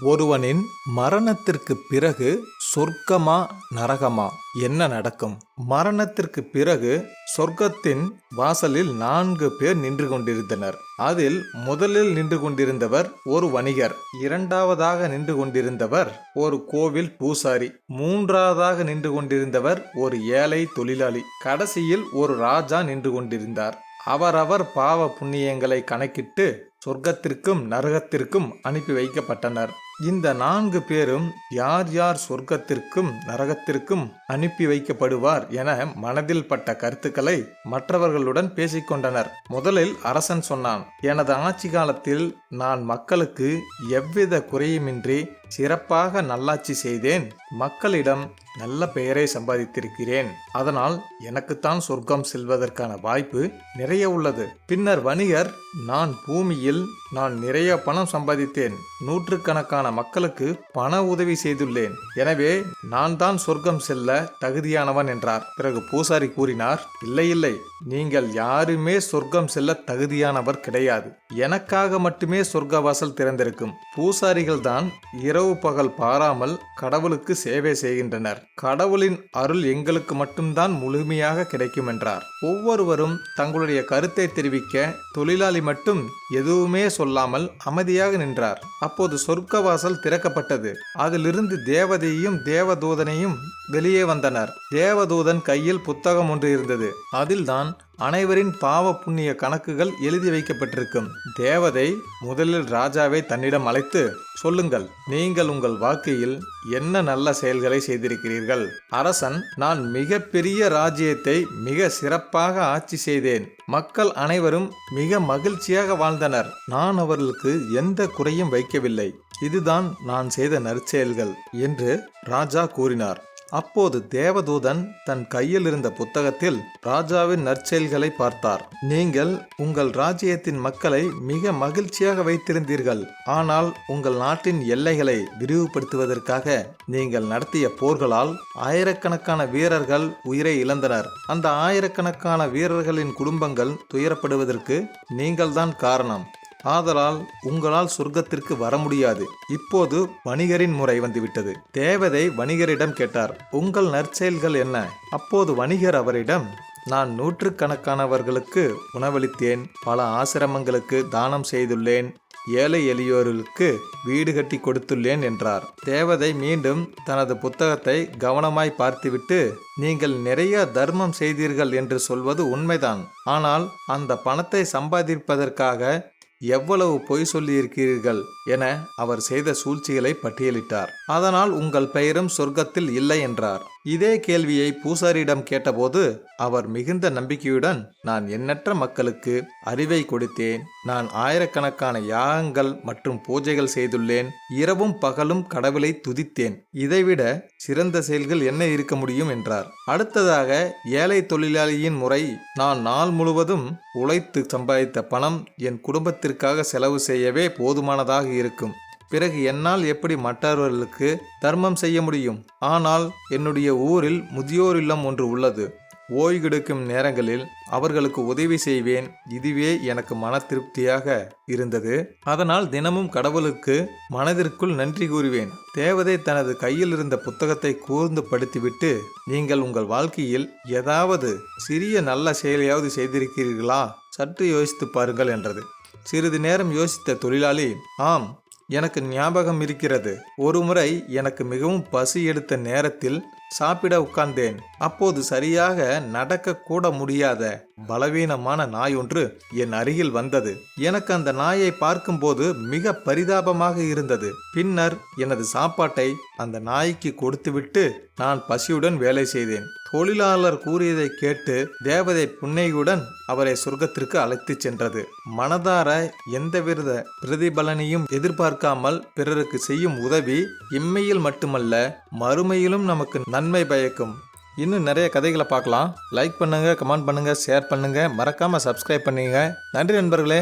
ஒருவனின் மரணத்திற்கு பிறகு சொர்க்கமா நரகமா? என்ன நடக்கும்? மரணத்திற்கு பிறகு சொர்க்கத்தின் வாசலில் நான்கு பேர் நின்று கொண்டிருந்தனர். அதில் முதலில் நின்று கொண்டிருந்தவர் ஒரு வணிகர் இரண்டாவதாக நின்று கொண்டிருந்தவர் ஒரு கோவில் பூசாரி மூன்றாவதாக நின்று கொண்டிருந்தவர் ஒரு ஏழை தொழிலாளி. கடைசியில் ஒரு ராஜா நின்று கொண்டிருந்தார். அவரவர் பாவ புண்ணியங்களை கணக்கிட்டு சொர்க்கத்திற்கும் நரகத்திற்கும் அனுப்பி வைக்கப்பட்டனர். இந்த நான்கு பேரும் யார் யார் சொர்க்கத்திற்கும் நரகத்திற்கும் அனுப்பி வைக்கப்படுவார் என மனதில் பட்ட கருத்துக்களை மற்றவர்களுடன் பேசிக்கொண்டனர் முதலில் அரசன் சொன்னான் எனது ஆட்சி காலத்தில் நான் மக்களுக்கு எவ்வித குறையுமின்றி சிறப்பாக நல்லாட்சி செய்தேன். மக்களிடம் நல்ல பெயரை சம்பாதித்திருக்கிறேன். அதனால் எனக்குத்தான் சொர்க்கம் செல்வதற்கான வாய்ப்பு நிறைய உள்ளது. பின்னர் வணிகர் நான் பூமியில் நான் நிறைய பணம் சம்பாதித்தேன். நூற்றுக்கணக்கான மக்களுக்கு பண உதவி செய்துள்ளேன். எனவே நான் தான் சொர்க்கம் செல்ல தகுதியானவன் என்றார். பிறகு பூசாரி கூறினார் இல்லை இல்லை. நீங்கள் யாருமே சொர்க்கம் செல்ல தகுதியானவர் கிடையாது. எனக்காக மட்டுமே சொர்க்க வாசல் திறந்திருக்கும். பூசாரிகள் தான் இரவு பகல் பாராமல் கடவுளுக்கு சேவை செய்கின்றனர். கடவுளின் அருள் எங்களுக்கு மட்டும்தான் முழுமையாக கிடைக்கும் என்றார். ஒவ்வொருவரும் தங்களுடைய கருத்தை தெரிவிக்க தொழிலாளி மட்டும் எதுவுமே சொல்லாமல் அமைதியாக நின்றார். அப்போது சொர்க்க வாசல் திறக்கப்பட்டது. அதிலிருந்து தேவதையும் தேவதூதனையும் வெளியே வந்தனர். தேவதூதன் கையில் புத்தகம் ஒன்று இருந்தது. அதில்தான் அனைவரின் பாவ புண்ணிய கணக்குகள் எழுதி வைக்கப்பட்டிருக்கும். தேவதை முதலில் ராஜாவை தன்னிடம் அழைத்து சொல்லுங்கள் நீங்கள் உங்கள் வாழ்க்கையில் என்ன நல்ல செயல்களை செய்திருக்கிறீர்கள்? அரசன் நான் மிக பெரிய ராஜ்யத்தை மிக சிறப்பாக ஆட்சி செய்தேன். மக்கள் அனைவரும் மிக மகிழ்ச்சியாக வாழ்ந்தனர். நான் அவர்களுக்கு எந்த குறையும் வைக்கவில்லை. இதுதான் நான் செய்த நற்செயல்கள் என்று ராஜா கூறினார். அப்போது தேவதூதன் தன் கையில் இருந்த புத்தகத்தில் ராஜாவின் நற்செயல்களை பார்த்தார். நீங்கள் உங்கள் ராஜ்யத்தின் மக்களை மிக மகிழ்ச்சியாக வைத்திருந்தீர்கள். ஆனால் உங்கள் நாட்டின் எல்லைகளை விரிவுபடுத்துவதற்காக நீங்கள் நடத்திய போர்களால் ஆயிரக்கணக்கான வீரர்கள் உயிரை இழந்தனர். அந்த ஆயிரக்கணக்கான வீரர்களின் குடும்பங்கள் துயரப்படுவதற்கு நீங்கள்தான் காரணம். ஆதலால் உங்களால் சொர்க்கத்திற்கு வர முடியாது. இப்போது வணிகரின் முறை வந்துவிட்டது. தேவதை வணிகரிடம் கேட்டார் உங்கள் நற்செயல்கள் என்ன? அப்போது வணிகர் அவரிடம் நான் நூற்றுக்கணக்கானவர்களுக்கு உணவளித்தேன். பல ஆசிரமங்களுக்கு தானம் செய்துள்ளேன். ஏழை எளியோர்களுக்கு வீடு கட்டி கொடுத்துள்ளேன் என்றார். தேவதை மீண்டும் தனது புத்தகத்தை கவனமாய் பார்த்துவிட்டு நீங்கள் நிறைய தர்மம் செய்தீர்கள் என்று சொல்வது உண்மைதான். ஆனால் அந்த பணத்தை சம்பாதிப்பதற்காக எவ்வளவு பொய் சொல்லியிருக்கிறீர்கள் என அவர் செய்த சூழ்ச்சிகளை பட்டியலிட்டார். அதனால் உங்கள் பெயரும் சொர்க்கத்தில் இல்லை என்றார். இதே கேள்வியை பூசாரியிடம் கேட்டபோது அவர் மிகுந்த நம்பிக்கையுடன் நான் எண்ணற்ற மக்களுக்கு அறிவை கொடுத்தேன். நான் ஆயிரக்கணக்கான யாகங்கள் மற்றும் பூஜைகள் செய்துள்ளேன். இரவும் பகலும் கடவுளை துதித்தேன். இதைவிட சிறந்த செயல்கள் என்ன இருக்க முடியும்? என்றார். அடுத்ததாக ஏழை தொழிலாளியின் முறை நான் நாள் முழுவதும் உழைத்து சம்பாதித்த பணம் என் குடும்பத்திற்காக செலவு செய்யவே போதுமானதாக இருக்கும். பிறகு என்னால் எப்படி மற்றவர்களுக்கு தர்மம் செய்ய முடியும்? ஆனால் என்னுடைய ஊரில் முதியோர் இல்லம் ஒன்று உள்ளது. ஓய்வெடுக்கும் நேரங்களில் அவர்களுக்கு உதவி செய்வேன். இதுவே எனக்கு மன திருப்தியாக இருந்தது. அதனால் தினமும் கடவுளுக்கு மனதிற்குள் நன்றி கூறுவேன். தேவதை தனது கையில் இருந்த புத்தகத்தை கூர்ந்து படுத்திவிட்டு நீங்கள் உங்கள் வாழ்க்கையில் ஏதாவது சிறிய நல்ல செயலையாவது செய்திருக்கிறீர்களா? சற்று யோசித்து பாருங்கள் என்றது. சிறிது நேரம் யோசித்த தொழிலாளி ஆம் எனக்கு ஞாபகம் இருக்கிறது. ஒருமுறை எனக்கு மிகவும் பசி எடுத்த நேரத்தில் சாப்பிட உட்கார்ந்தேன். அப்போது சரியாக நடக்க கூட முடியாத பலவீனமான நாய் ஒன்று என் அருகில் வந்தது. எனக்கு அந்த நாயை பார்க்கும்போது மிக பரிதாபமாக இருந்தது. பின்னர் எனது சாப்பாட்டை அந்த நாய்க்கு கொடுத்துவிட்டு நான் பசியுடன் வேலை செய்தேன். தொழிலாளர் கூறியதை கேட்டு தேவதை புன்னையுடன் அவரை சொர்க்கத்திற்கு அழைத்துச் சென்றது. மனதார எந்தவித பிரதிபலனையும் எதிர்பார்க்காமல் பிறருக்கு செய்யும் உதவி இம்மையில் மட்டுமல்ல மறுமையிலும் நமக்கு நன்மை பயக்கும். இன்னும் நிறைய கதைகளை பார்க்கலாம். லைக் பண்ணுங்கள் கமெண்ட் பண்ணுங்கள் ஷேர் பண்ணுங்கள் மறக்காமல் சப்ஸ்கிரைப் பண்ணுங்க. நன்றி நண்பர்களே.